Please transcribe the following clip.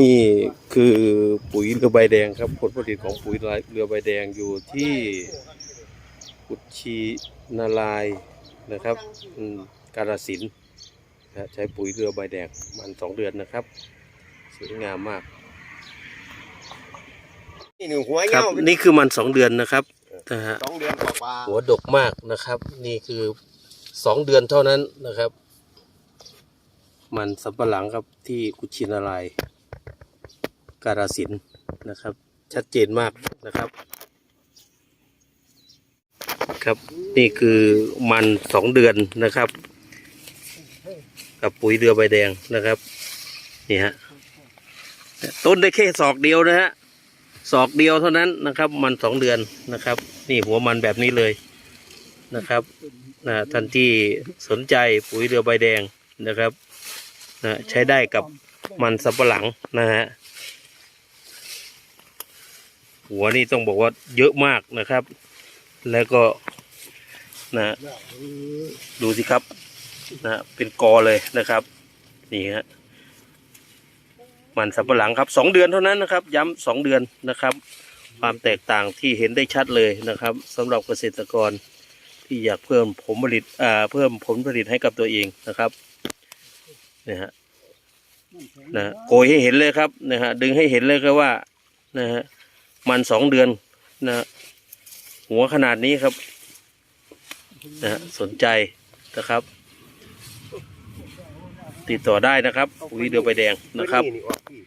นี่คือปุ๋ยเรือใบแดงครับ ผลผลิตของปุ๋ยเรือใบแดงอยู่ที่กุชีนาลายณ์นะครับอืมกาฬสินธุ์นะใช้ปุ๋ยเรือใบแดงมันสองเดือนนะครับสวยงามมากนี่หนึ่งหัวครัเงี้บยวนี่คือมันสองเดือนนะครับนะฮะสองเดือนกว่าหัวดกมากนะครับ นี่คือสองเดือนเท่านั้นนะครับ มันสำปะหลังครับที่กุชินารายณ์ กาฬสินนะครับ ชัดเจนมากนะครับ ครับนี่คือมันสองเดือนนะครับ กับปุ๋ยเรือใบแดงนะครับนี่ฮะต้นได้แค่ศอกเดียวนะฮะศอกเดียวเท่านั้นนะครับ มันสองเดือนนะครับ นี่หัวมันแบบนี้เลยนะครับนะท่านที่สนใจปุ๋ยเรือใบแดงนะครับนะใช้ได้กับมันสับปะหลังนะฮะ หัวนี่ต้องบอกว่าเยอะมากนะครับ แล้วก็นะดูสิครับนะเป็นกอเลยนะครับนี่ฮะมันสับปะหลังครับสองเดือนเท่านั้นนะครับ ย้ำสองเดือนนะครับ ความแตกต่างที่เห็นได้ชัดเลยนะครับสำหรับเกษตรกรที่อยากเพิ่มผลผลิตอ่าเพิ่มผลผลิตให้กับตัวเองนะครับนะฮะนะโกยให้เห็นเลยครับนะฮะดึงให้เห็นเลยครับว่านะฮะ มันสองเดือนนะฮะหัวขนาดนี้ครับนะฮะสนใจนะครับ ติดต่อได้นะครับปุ๋ยเดือใบแดงนะครับนี่ออกที่